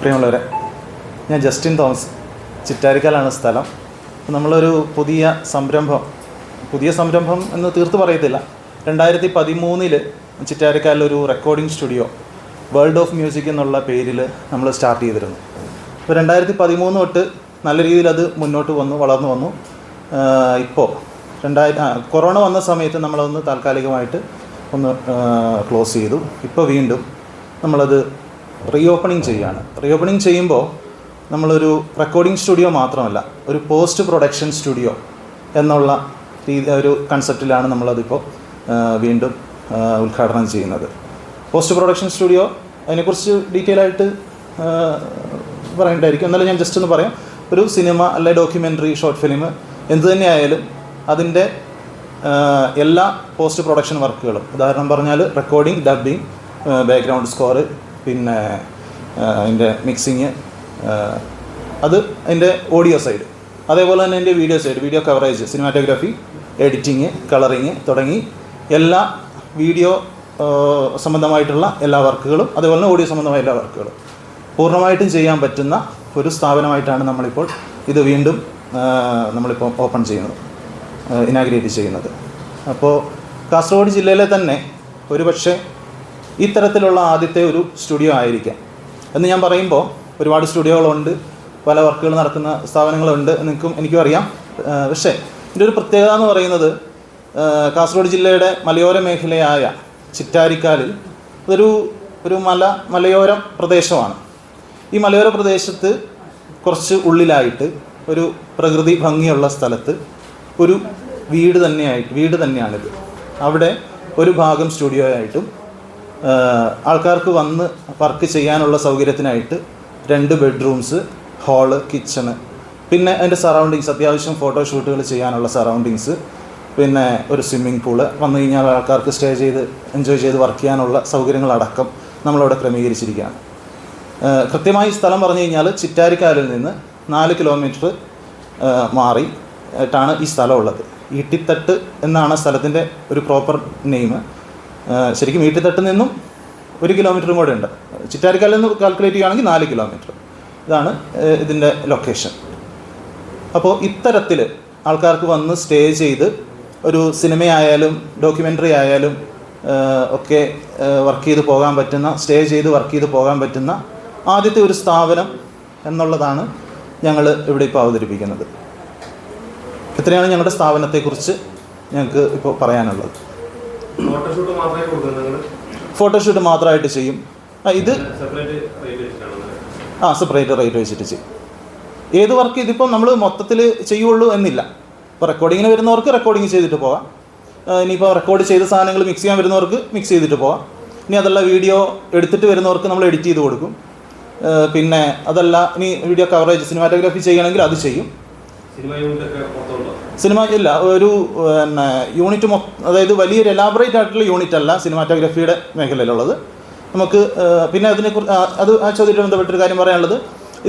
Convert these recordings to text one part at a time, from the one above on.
പ്രിയമുള്ളവരെ ഞാൻ Justin Thomas ചിറ്റാരിക്കാലാണ് സ്ഥലം. നമ്മളൊരു പുതിയ സംരംഭം പുതിയ സംരംഭം എന്ന് തീർത്ത് പറയത്തില്ല. രണ്ടായിരത്തി പതിമൂന്നിൽ ചിറ്റാരിക്കാലിലൊരു recording studio world of music എന്നുള്ള പേരിൽ നമ്മൾ സ്റ്റാർട്ട് ചെയ്തിരുന്നു. അപ്പോൾ രണ്ടായിരത്തി പതിമൂന്ന് തൊട്ട് നല്ല രീതിയിൽ അത് മുന്നോട്ട് വന്നു വളർന്നു വന്നു. ഇപ്പോൾ രണ്ടായിരം കൊറോണ വന്ന സമയത്ത് നമ്മളതൊന്ന് താൽക്കാലികമായിട്ട് ഒന്ന് ക്ലോസ് ചെയ്തു. ഇപ്പോൾ വീണ്ടും നമ്മളത് റീ ഓപ്പണിങ് ചെയ്യുകയാണ്. റീ ഓപ്പണിങ് ചെയ്യുമ്പോൾ നമ്മളൊരു റെക്കോർഡിംഗ് സ്റ്റുഡിയോ മാത്രമല്ല ഒരു പോസ്റ്റ് പ്രൊഡക്ഷൻ സ്റ്റുഡിയോ എന്നുള്ള രീതി ഒരു കൺസെപ്റ്റിലാണ് നമ്മളതിപ്പോൾ വീണ്ടും ഉദ്ഘാടനം ചെയ്യുന്നത്. പോസ്റ്റ് പ്രൊഡക്ഷൻ സ്റ്റുഡിയോ അതിനെക്കുറിച്ച് ഡീറ്റെയിൽ ആയിട്ട് പറയേണ്ടായിരിക്കും എന്നാലും ഞാൻ ജസ്റ്റ് ഒന്ന് പറയാം. ഒരു സിനിമ അല്ലെ ഡോക്യുമെന്ററി ഷോർട്ട് ഫിലിം എന്ത് തന്നെയായാലും അതിന്റെ എല്ലാ പോസ്റ്റ് പ്രൊഡക്ഷൻ വർക്കുകളും ഉദാഹരണം പറഞ്ഞാൽ റെക്കോർഡിംഗ് ഡബിങ് ബാക്ക്ഗ്രൗണ്ട് സ്കോർ പിന്നെ അതിന്റെ മിക്സിങ് അത് അതിന്റെ ഓഡിയോ സൈഡ് അതേപോലെ തന്നെ എന്റെ video side video coverage cinematography editing colouring തുടങ്ങി എല്ലാ വീഡിയോ സംബന്ധമായിട്ടുള്ള എല്ലാ വർക്കുകളും അതേപോലെ തന്നെ ഓഡിയോ സംബന്ധമായ എല്ലാ വർക്കുകളും പൂർണമായിട്ടും ചെയ്യാൻ പറ്റുന്ന ഒരു സ്ഥാപനമായിട്ടാണ് നമ്മളിപ്പോൾ ഇത് വീണ്ടും നമ്മളിപ്പോൾ ഓപ്പൺ ചെയ്യുന്നത് ഇനാഗ്രേറ്റ് ചെയ്യുന്നത്. അപ്പോൾ കാസർഗോഡ് ജില്ലയിലെ തന്നെ ഒരുപക്ഷെ ഇത്തരത്തിലുള്ള ആദ്യത്തെ ഒരു സ്റ്റുഡിയോ ആയിരിക്കാം. എന്ന് ഞാൻ പറയുമ്പോൾ ഒരുപാട് സ്റ്റുഡിയോകളുണ്ട് പല വർക്കുകൾ നടക്കുന്ന സ്ഥാപനങ്ങളുണ്ട് നിങ്ങൾക്കും എനിക്കും അറിയാം. പക്ഷേ ഇതിന്റെ ഒരു പ്രത്യേകത എന്ന് പറയുന്നത് കാസർഗോഡ് ജില്ലയുടെ മലയോര മേഖലയായ ചിറ്റാരിക്കാലിൽ ഒരു ഒരു മല മലയോര പ്രദേശമാണ്. ഈ മലയോര പ്രദേശത്ത് കുറച്ച് ഉള്ളിലായിട്ട് ഒരു പ്രകൃതി ഭംഗിയുള്ള സ്ഥലത്ത് ഒരു വീട് തന്നെയായിട്ട് വീട് തന്നെയാണിത്. അവിടെ ഒരു ഭാഗം സ്റ്റുഡിയോ ആയിട്ടും ആൾക്കാർക്ക് വന്ന് വർക്ക് ചെയ്യാനുള്ള സൗകര്യത്തിനായിട്ട് രണ്ട് ബെഡ്റൂംസ് ഹാൾ കിച്ചണ് പിന്നെ അതിന്റെ സറൗണ്ടിങ്സ് അത്യാവശ്യം ഫോട്ടോഷൂട്ടുകൾ ചെയ്യാനുള്ള സറൗണ്ടിങ്സ് പിന്നെ ഒരു സ്വിമ്മിംഗ് പൂൾ വന്നു കഴിഞ്ഞാൽ ആൾക്കാർക്ക് സ്റ്റേ ചെയ്ത് എൻജോയ് ചെയ്ത് വർക്ക് ചെയ്യാനുള്ള സൗകര്യങ്ങളടക്കം നമ്മളവിടെ ക്രമീകരിച്ചിരിക്കുകയാണ്. കൃത്യമായി സ്ഥലം പറഞ്ഞു കഴിഞ്ഞാൽ ചിറ്റാരിക്കാലിൽ നിന്ന് നാല് കിലോമീറ്റർ മാറി ആയിട്ടാണ് ഈ സ്ഥലമുള്ളത് ഈട്ടിത്തട്ട് എന്നാണ് സ്ഥലത്തിന്റെ ഒരു പ്രോപ്പർ നെയിം ശരിക്കും ഈട്ടിത്തട്ടിൽ നിന്നും ഒരു കിലോമീറ്ററും കൂടെ ഉണ്ട്. ചിറ്റാരിക്കാലിൽ നിന്ന് കാൽക്കുലേറ്റ് ചെയ്യുകയാണെങ്കിൽ നാല് കിലോമീറ്റർ ഇതാണ് ഇതിന്റെ ലൊക്കേഷൻ അപ്പോൾ ഇത്തരത്തിൽ ആൾക്കാർക്ക് വന്ന് സ്റ്റേ ചെയ്ത് ഒരു സിനിമയായാലും ഡോക്യുമെന്ററി ആയാലും ഒക്കെ വർക്ക് ചെയ്ത് പോകാൻ പറ്റുന്ന സ്റ്റേ ചെയ്ത് വർക്ക് ചെയ്ത് പോകാൻ പറ്റുന്ന ആദ്യത്തെ ഒരു സ്ഥാപനം എന്നുള്ളതാണ് ഞങ്ങൾ ഇവിടെ ഇപ്പോൾ അവതരിപ്പിക്കുന്നത്. ഇത്രയാണ് ഞങ്ങളുടെ സ്ഥാപനത്തെക്കുറിച്ച് ഞങ്ങൾക്ക് ഇപ്പോൾ പറയാനുള്ളത്. ഫോട്ടോഷൂട്ട് മാത്രമായിട്ട് ചെയ്യും. ആ, ഇത് സെപ്പറേറ്റ് റേറ്റ് വെച്ചിട്ടാണ്? ആ സെപ്പറേറ്റ് റേറ്റ് വെച്ചിട്ട് ചെയ്യും. ഏത് വർക്ക് ഇതിപ്പോൾ നമ്മൾ മൊത്തത്തിൽ ചെയ്യുള്ളൂ എന്നില്ല. ഇപ്പോൾ റെക്കോർഡിങ്ങിന് വരുന്നവർക്ക് റെക്കോർഡിങ് ചെയ്തിട്ട് പോവാം. ഇനിയിപ്പോൾ റെക്കോർഡ് ചെയ്ത സാധനങ്ങൾ മിക്സ് ചെയ്യാൻ വരുന്നവർക്ക് മിക്സ് ചെയ്തിട്ട് പോവാം. ഇനി അതല്ല വീഡിയോ എടുത്തിട്ട് വരുന്നവർക്ക് നമ്മൾ എഡിറ്റ് ചെയ്ത് കൊടുക്കും. പിന്നെ അതല്ല ഇനി വീഡിയോ കവറേജ് സിനിമാറ്റോഗ്രാഫി ചെയ്യണമെങ്കിൽ അത് ചെയ്യും. സിനിമ സിനിമ ഇല്ല ഒരു പിന്നെ യൂണിറ്റ് മൊ അതായത് വലിയൊരു എലാബറേറ്റ് ആയിട്ടുള്ള യൂണിറ്റ് അല്ല സിനിമാറ്റോഗ്രഫിയുടെ മേഖലയിലുള്ളത്. നമുക്ക് പിന്നെ അതിനെക്കുറിച്ച് അത് ആ ചോദ്യത്തിൽ ബന്ധപ്പെട്ടൊരു കാര്യം പറയാനുള്ളത്.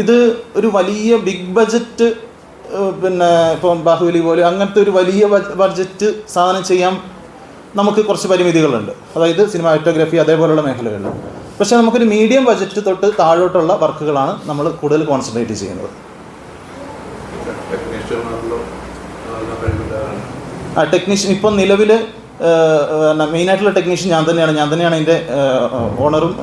ഇത് ഒരു വലിയ ബിഗ് ബജറ്റ് പിന്നെ ഇപ്പം ബാഹുബലി പോലെ അങ്ങനത്തെ ഒരു വലിയ ബഡ്ജറ്റ് സാധനം ചെയ്യാൻ നമുക്ക് കുറച്ച് പരിമിതികളുണ്ട്. അതായത് സിനിമാറ്റോഗ്രഫി അതേപോലെയുള്ള മേഖലകളിൽ. പക്ഷേ നമുക്കൊരു മീഡിയം ബജറ്റ് തൊട്ട് താഴോട്ടുള്ള വർക്കുകളാണ് നമ്മൾ കൂടുതൽ കോൺസെൻട്രേറ്റ് ചെയ്യുന്നത്. ആ ടെക്നീഷ്യൻ ഇപ്പം നിലവിൽ മെയിനായിട്ടുള്ള ടെക്നീഷ്യൻ ഞാൻ തന്നെയാണ്. ഞാൻ തന്നെയാണ് അതിന്റെ ഓണറും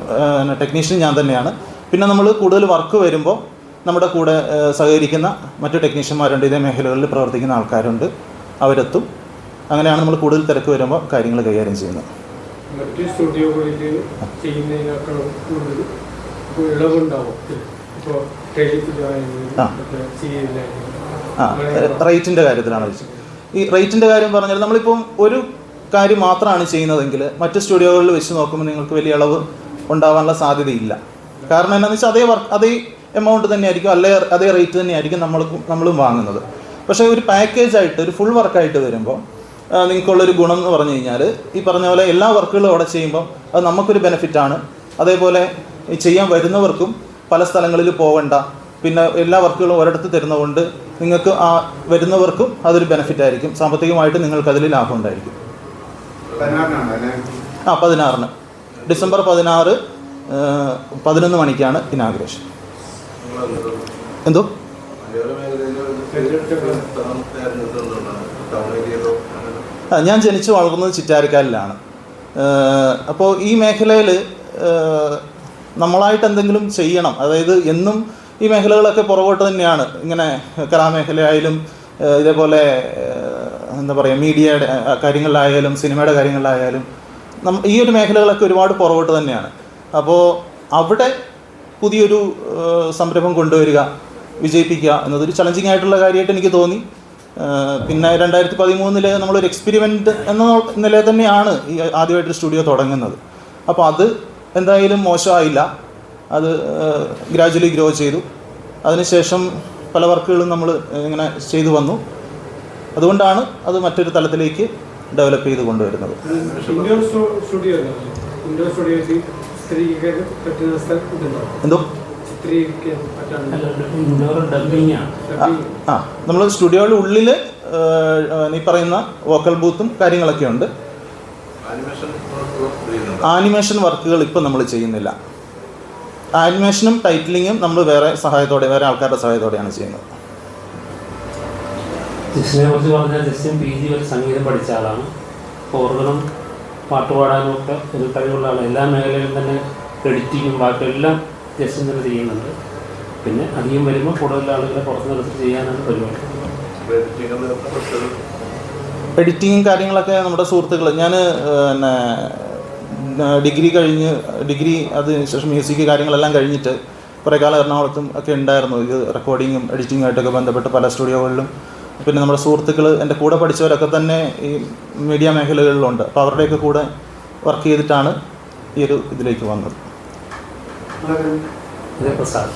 ടെക്നീഷ്യനും ഞാൻ തന്നെയാണ്. പിന്നെ നമ്മൾ കൂടുതൽ വർക്ക് വരുമ്പോൾ നമ്മുടെ കൂടെ സഹകരിക്കുന്ന മറ്റു ടെക്നീഷ്യന്മാരുണ്ട് ഇതേ മേഖലകളിൽ പ്രവർത്തിക്കുന്ന ആൾക്കാരുണ്ട്. അവരെത്തും. അങ്ങനെയാണ് നമ്മൾ കൂടുതൽ തിരക്ക് വരുമ്പോൾ കാര്യങ്ങൾ കൈകാര്യം ചെയ്യുന്നത്. മറ്റ് സ്റ്റുഡിയോകളിൽ കൂടുതൽ ഇളവുണ്ടാവും. ഇപ്പോൾ. ആ. റേറ്റിന്റെ കാര്യത്തിലാണ് ചോദിച്ചത് ഈ റേറ്റിന്റെ കാര്യം പറഞ്ഞാൽ നമ്മളിപ്പം ഒരു കാര്യം മാത്രമാണ് ചെയ്യുന്നതെങ്കിൽ മറ്റ് സ്റ്റുഡിയോകളിൽ വെച്ച് നോക്കുമ്പോൾ നിങ്ങൾക്ക് വലിയ ഇളവ് ഉണ്ടാവാനുള്ള സാധ്യതയില്ല. കാരണം എന്താണെന്ന് വെച്ചാൽ അതേ വർക്ക് അതേ എമൗണ്ട് തന്നെയായിരിക്കും അല്ലേ അതേ റേറ്റ് തന്നെയായിരിക്കും നമ്മൾ നമ്മളും വാങ്ങുന്നത്. പക്ഷേ ഒരു പാക്കേജ് ആയിട്ട് ഒരു ഫുൾ വർക്കായിട്ട് വരുമ്പോൾ നിങ്ങൾക്കുള്ളൊരു ഗുണം എന്ന് പറഞ്ഞു കഴിഞ്ഞാൽ ഈ പറഞ്ഞ പോലെ എല്ലാ വർക്കുകളും അവിടെ ചെയ്യുമ്പോൾ അത് നമുക്കൊരു ബെനിഫിറ്റാണ് അതേപോലെ ചെയ്യാൻ വരുന്നവർക്കും പല സ്ഥലങ്ങളിൽ പോവണ്ട പിന്നെ എല്ലാ വർക്കുകളും ഒരിടത്ത് തരുന്നതുകൊണ്ട് നിങ്ങൾക്ക് ആ വരുന്നവർക്കും അതൊരു ബെനിഫിറ്റ് ആയിരിക്കും. സാമ്പത്തികമായിട്ട് നിങ്ങൾക്ക് അതിൽ ലാഭം ഉണ്ടായിരിക്കും. ആ പതിനാറിന്. ഡിസംബർ പതിനാറ് പതിനൊന്ന് മണിക്കാണ് ഇനാഗ്രേഷൻ. എന്തോ? ഞാൻ ജനിച്ചു വളർന്നത് ചിറ്റാരിക്കാലിലാണ്. അപ്പോൾ ഈ മേഖലയിൽ നമ്മളായിട്ട് എന്തെങ്കിലും ചെയ്യണം. അതായത് എന്നും ഈ മേഖലകളൊക്കെ പുറകോട്ട് തന്നെയാണ്. ഇങ്ങനെ കലാമേഖലയായാലും ഇതേപോലെ എന്താ പറയുക മീഡിയയുടെ കാര്യങ്ങളിലായാലും സിനിമയുടെ കാര്യങ്ങളിലായാലും നം ഈ ഒരു മേഖലകളൊക്കെ ഒരുപാട് പുറകോട്ട് തന്നെയാണ്. അപ്പോൾ അവിടെ പുതിയൊരു സംരംഭം കൊണ്ടുവരിക വിജയിപ്പിക്കുക എന്നതൊരു ചലഞ്ചിങ് ആയിട്ടുള്ള കാര്യമായിട്ട് എനിക്ക് തോന്നി. പിന്നെ രണ്ടായിരത്തി പതിമൂന്നിൽ നമ്മളൊരു എക്സ്പെരിമെന്റ് എന്ന നിലയിൽ തന്നെയാണ് ഈ ആദ്യമായിട്ടൊരു സ്റ്റുഡിയോ തുടങ്ങുന്നത്. അപ്പോൾ അത് എന്തായാലും മോശമായില്ല. അത് ഗ്രാജ്വലി ഗ്രോ ചെയ്തു. അതിനുശേഷം പല വർക്കുകളും നമ്മൾ ഇങ്ങനെ ചെയ്തു വന്നു. അതുകൊണ്ടാണ് അത് മറ്റൊരു തലത്തിലേക്ക് ഡെവലപ്പ് ചെയ്ത് കൊണ്ടുവരുന്നത്. എന്തോ? ആ നമ്മൾ സ്റ്റുഡിയോയുടെ ഉള്ളിൽ ഈ പറയുന്ന വോക്കൽ ബൂത്തും കാര്യങ്ങളൊക്കെ ഉണ്ട്. ആനിമേഷൻ വർക്കുകൾ ഇപ്പം നമ്മൾ ചെയ്യുന്നില്ല. ആനിമേഷനും ടൈറ്റിലിങ്ങും നമ്മൾ വേറെ സഹായത്തോടെ വേറെ ആൾക്കാരുടെ സഹായത്തോടെയാണ് ചെയ്യുന്നത്. ജസ്റ്റിനെ കുറിച്ച് പറഞ്ഞാൽ ജസ്റ്റിൻ പി ജി വരെ സംഗീതം പഠിച്ച ആളാണ്. ഓർഗനും പാട്ട് പാടാനും ഒക്കെ ഒരു കഴിവുള്ള ആളാണ്. എല്ലാ മേഖലയിലും തന്നെ എഡിറ്റിങ്ങും ബാക്കിയും എല്ലാം ജസ്റ്റിൻ തന്നെ ചെയ്യുന്നുണ്ട്. പിന്നെ അധികം വരുമ്പോൾ കൂടുതൽ ആളുകളെ പുറത്തു നിർത്തി ചെയ്യാനാണ് പരിപാടി. എഡിറ്റിങ്ങും കാര്യങ്ങളൊക്കെ നമ്മുടെ സുഹൃത്തുക്കൾ ഞാൻ പിന്നെ ഡിഗ്രി കഴിഞ്ഞ് ഡിഗ്രി അതിന് ശേഷം മ്യൂസിക് കാര്യങ്ങളെല്ലാം കഴിഞ്ഞിട്ട് കുറേ കാലം എറണാകുളത്തും ഒക്കെ ഉണ്ടായിരുന്നു. ഇത് റെക്കോർഡിങ്ങും എഡിറ്റിങ്ങും ആയിട്ടൊക്കെ ബന്ധപ്പെട്ട് പല സ്റ്റുഡിയോകളിലും. പിന്നെ നമ്മുടെ സുഹൃത്തുക്കൾ എന്റെ കൂടെ പഠിച്ചവരൊക്കെ തന്നെ ഈ മീഡിയ മേഖലകളിലുണ്ട്. അപ്പോൾ അവരുടെയൊക്കെ കൂടെ വർക്ക് ചെയ്തിട്ടാണ് ഈ ഒരു ഇതിലേക്ക് വന്നത്. പ്രസാദ്.